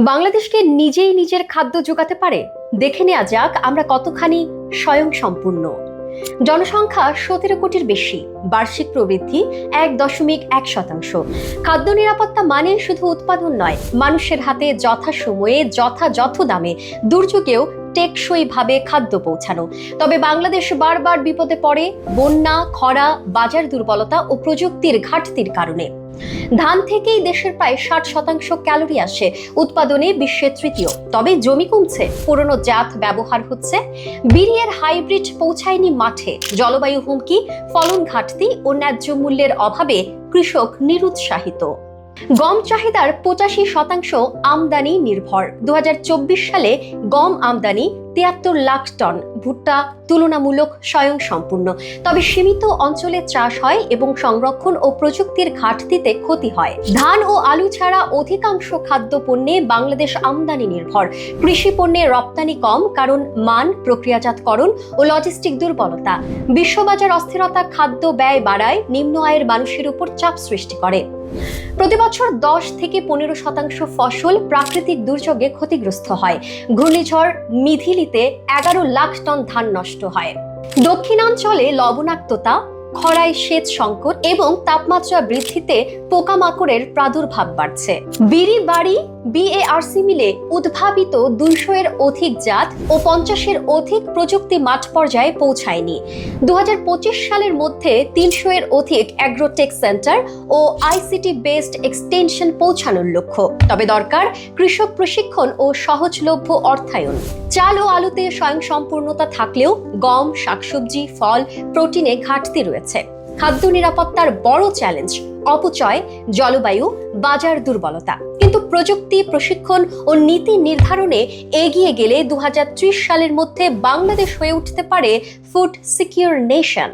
বাংলাদেশকে নিজেই নিজের খাদ্য যোগাতে পারে? দেখে নেওয়া যাক আমরা কতখানি স্বয়ং সম্পূর্ণ জনসংখ্যা সতেরো কোটির বেশি, বার্ষিক প্রবৃদ্ধি এক দশমিক এক শতাংশ। খাদ্য নিরাপত্তা মানে শুধু উৎপাদন নয়, মানুষের হাতে যথাসময়ে যথাযথ দামে দুর্যোগেও টেকসইভাবে খাদ্য পৌঁছানো। তবে বাংলাদেশ বারবার বিপদে পড়ে বন্যা, খরা, বাজার দুর্বলতা ও প্রযুক্তির ঘাটতির কারণে। ধান থেকেই দেশের প্রায় ষাট শতাংশ ক্যালোরি আসে, উৎপাদনে বিশ্বে তৃতীয়। তবে জমি কমছে, পুরনো জাত ব্যবহার হচ্ছে। বিরিয়ের হাইব্রিড পৌঁছায়নি মাঠে। জলবায়ু হুমকি, ফলন ঘাটতি ও ন্যায্য মূল্যের অভাবে কৃষক নিরুৎসাহিত। গম চাহিদার পঁচাশি শতাংশ আমদানি নির্ভর। দু হাজার চব্বিশ সালে গম আমদানি তিয়াত্তর লাখ টন ভুট্টা তুলনামূলক স্বয়ং সম্পূর্ণ তবে সীমিত অঞ্চলে চাষ হয় এবং সংরক্ষণ ও প্রযুক্তির ঘাটতিতে ক্ষতি হয়। ধান ও আলু ছাড়া অধিকাংশ খাদ্য পণ্যে বাংলাদেশ আমদানি নির্ভর। কৃষি পণ্যের রপ্তানি কম কারণ মান, প্রক্রিয়াজাতকরণ ও লজিস্টিক দুর্বলতা। বিশ্ববাজার অস্থিরতা খাদ্য ব্যয় বাড়ায়, নিম্ন আয়ের মানুষের উপর চাপ সৃষ্টি করে। প্রতি বছর দশ থেকে পনেরো শতাংশ ফসল প্রাকৃতিক দুর্যোগে ক্ষতিগ্রস্ত হয়। ঘূর্ণিঝড় মিথিলিতে এগারো লাখ টন ধান নষ্ট হয়। দক্ষিণাঞ্চলে লবণাক্ততা, খরায় সেচ সংকট এবং তাপমাত্রা বৃদ্ধিতে পোকামাকড়ের প্রাদুর্ভাব বাড়ছে। বিড়ি বাড়ি বিএআরসি মিলে উদ্ভাবিত দুইশো এর অধিক জাত ও পঞ্চাশের অধিক প্রযুক্তি মাঠ পর্যায়ে পৌঁছায়নি। দু সালের মধ্যে তিনশো এর অধিক অ্যাগ্রোটেক সেন্টার ও আইসিটি বেসড এক্সটেনশন পৌঁছানোর লক্ষ্য। তবে দরকার কৃষক প্রশিক্ষণ ও সহজলভ্য অর্থায়ন। চাল ও আলুতে স্বয়ংসম্পূর্ণতা থাকলেও গম, শাকসবজি, ফল, প্রোটিনে ঘাটতি রয়েছে। খাদ্য নিরাপত্তার বড় চ্যালেঞ্জ অপচয়, জলবায়ু, বাজার দুর্বলতা। প্রযুক্তি, প্রশিক্ষণ ও নীতি নির্ধারণে এগিয়ে গেলে দু হাজার ত্রিশ সালের মধ্যে বাংলাদেশ হয়ে উঠতে পারে ফুড সিকিউর নেশন